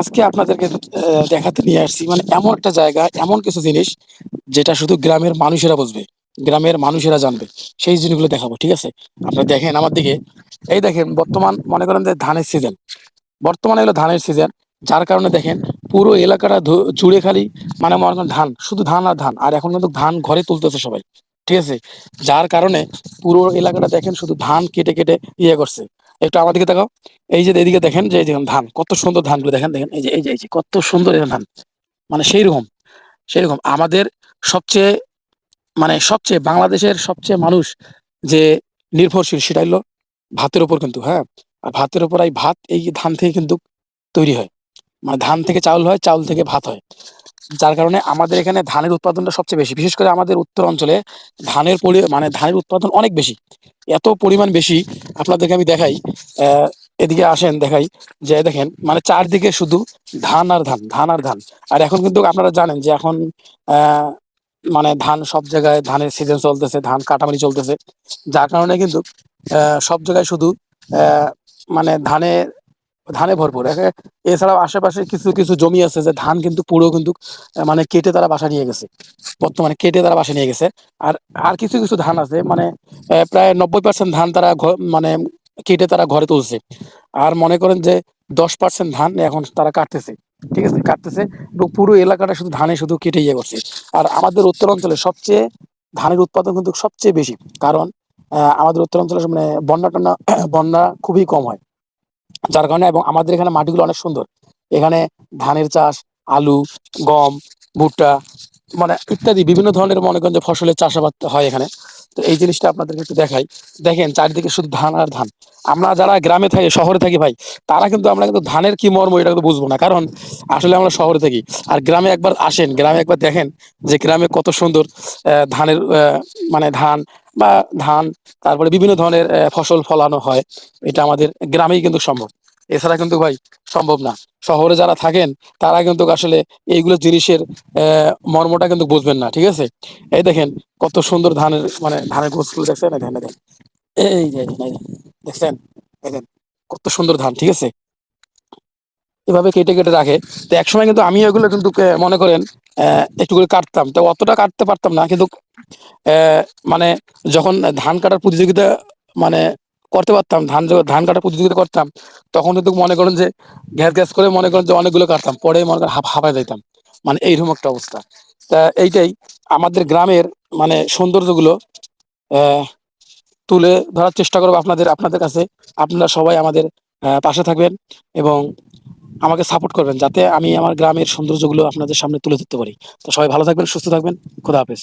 আজকে আপনাদেরকে দেখাতে নিয়ে আসছি মানে এমন একটা জায়গা, এমন কিছু জিনিস যেটা শুধু গ্রামের মানুষেরা বুঝবে, গ্রামের মানুষেরা জানবে। সেই জিনিসগুলো দেখাবো, ঠিক আছে? আপনারা দেখেন আমার দিকে। এই দেখেন, বর্তমান মনে করেন যে ধানের সিজন বর্তমানে হলো ধানের সিজন যার কারণে দেখেন পুরো এলাকাটা জুড়ে খালি মানে মনে করেন ধান, শুধু ধান আর ধান, আর এখন কিন্তু ধান ঘরে তুলতেছে সবাই, ঠিক আছে? যার কারণে পুরো এলাকাটা দেখেন শুধু ধান কেটে কেটে ইয়ে করছে। একটু আমার দিকে তাকাও। এই যে এদিকে দেখেন যে দেখেন ধান, কত সুন্দর ধানগুলো দেখেন দেখেন, এই যে এই যে এই যে, কত সুন্দর ধান। মানে সেই রকম সেই রকম আমাদের সবচেয়ে মানে সবচেয়ে, বাংলাদেশের সবচেয়ে মানুষ যে নির্ভরশীল সেটা হলো ভাতের উপর কিন্তু হ্যাঁ? আর ভাতের উপর এই ভাত, এই ধান থেকে কিন্তু তৈরি হয়। মানে ধান থেকে চাউল হয়, চাউল থেকে ভাত হয়। যার কারণে আমাদের এখানে ধানের উৎপাদনটা সবচেয়ে বেশি। বিশেষ করে আমাদের উত্তর অঞ্চলে ধানের পরি মানে ধানের উৎপাদন অনেক বেশি। এত পরিমাণ বেশি, আপনাদেরকে আমি দেখাই এদিকে আসেন, দেখাই, যে দেখেন মানে চারদিকে শুধু ধান আর ধান ধান আর ধান। আর এখন কিন্তু আপনারা জানেন যে এখন মানে ধান সব জায়গায় ধানের সিজন চলতেছে, ধান কাটামারি চলতেছে। যার কারণে কিন্তু সব জায়গায় শুধু মানে ধানে ধানে ভরপুর এছাড়াও আশেপাশে কিছু কিছু জমি আছে যে ধান কিন্তু পুরো কিন্তু মানে কেটে তারা বাসা নিয়ে গেছে। বর্তমানে কেটে তারা বাসা নিয়ে গেছে। আর আর কিছু কিছু ধান আছে মানে প্রায় নব্বই পার্সেন্ট ধান তারা মানে কেটে তারা ঘরে তুলছে। আর মনে করেন যে দশ পার্সেন্ট ধান এখন তারা কাটতেছে, ঠিক আছে? কাটতেছে এবং পুরো এলাকাটা শুধু ধানে শুধু কেটে ইয়ে করছে। আর আমাদের উত্তর অঞ্চলে সবচেয়ে ধানের উৎপাদন কিন্তু সবচেয়ে বেশি। কারণ আমাদের উত্তর অঞ্চলে মানে বন্যা টন্যা, বন্যা খুবই কম হয়। যার কারণে এবং আমাদের এখানে মাটিগুলো অনেক সুন্দর। এখানে ধানের চাষ, আলু, গম, ভুট্টা মানে ইত্যাদি বিভিন্ন ধরনের মনে করেন যে ফসলের চাষাবাদ হয় এখানে। তো এই জিনিসটা আপনাদেরকে একটু দেখাই। দেখেন, চারিদিকে শুধু ধান আর ধান। আমরা যারা গ্রামে থাকি, শহরে থাকি ভাই, তারা কিন্তু আমরা কিন্তু ধানের কি মর্ম এটা কিন্তু বুঝব না। কারণ আসলে আমরা শহরে থাকি। আর গ্রামে একবার আসেন, গ্রামে একবার দেখেন যে গ্রামে কত সুন্দর ধানের মানে ধান বা ধান, তারপরে বিভিন্ন ধরনের ফসল ফলানো হয়। এটা আমাদের গ্রামেই কিন্তু সম্ভব। এছাড়া কিন্তু ভাই সম্ভব না। শহরে যারা থাকেন, তারা কিন্তু আসলে এইগুলো জিনিসের মর্মটা কিন্তু বুঝবেন না, ঠিক আছে? এই দেখেন, কত সুন্দর ধানের মানে ধানের গোছগুলো দেখছেন? এই এই দেখছেন? দেখেন, কত সুন্দর ধান, ঠিক আছে? এভাবে কেটে কেটে রাখে। তো একসময় কিন্তু আমি এগুলো কিন্তু মনে করেন একটু করে কাটতাম। তো অতটা কাটতে পারতাম না, কিন্তু মানে যখন ধান কাটার প্রতিযোগিতা মানে করতে পারতাম, ধান ধান কাটার প্রতিযোগিতা করতাম, তখন কিন্তু মনে করেন যে, গ্যাস গ্যাস করে মনে করেন যে অনেকগুলো কাটতাম, পরে মনে করেন হাফ হাঁপায় যাইতাম। মানে এইরকম একটা অবস্থা। তা এইটাই আমাদের গ্রামের মানে সৌন্দর্যগুলো তুলে ধরার চেষ্টা করব আপনাদের আপনাদের কাছে। আপনারা সবাই আমাদের পাশে থাকবেন এবং আমাকে সাপোর্ট করবেন, যাতে আমি আমার গ্রামের সৌন্দর্যগুলো আপনাদের সামনে তুলে ধরতে পারি। তো সবাই ভালো থাকবেন, সুস্থ থাকবেন, খোদা হাফেজ।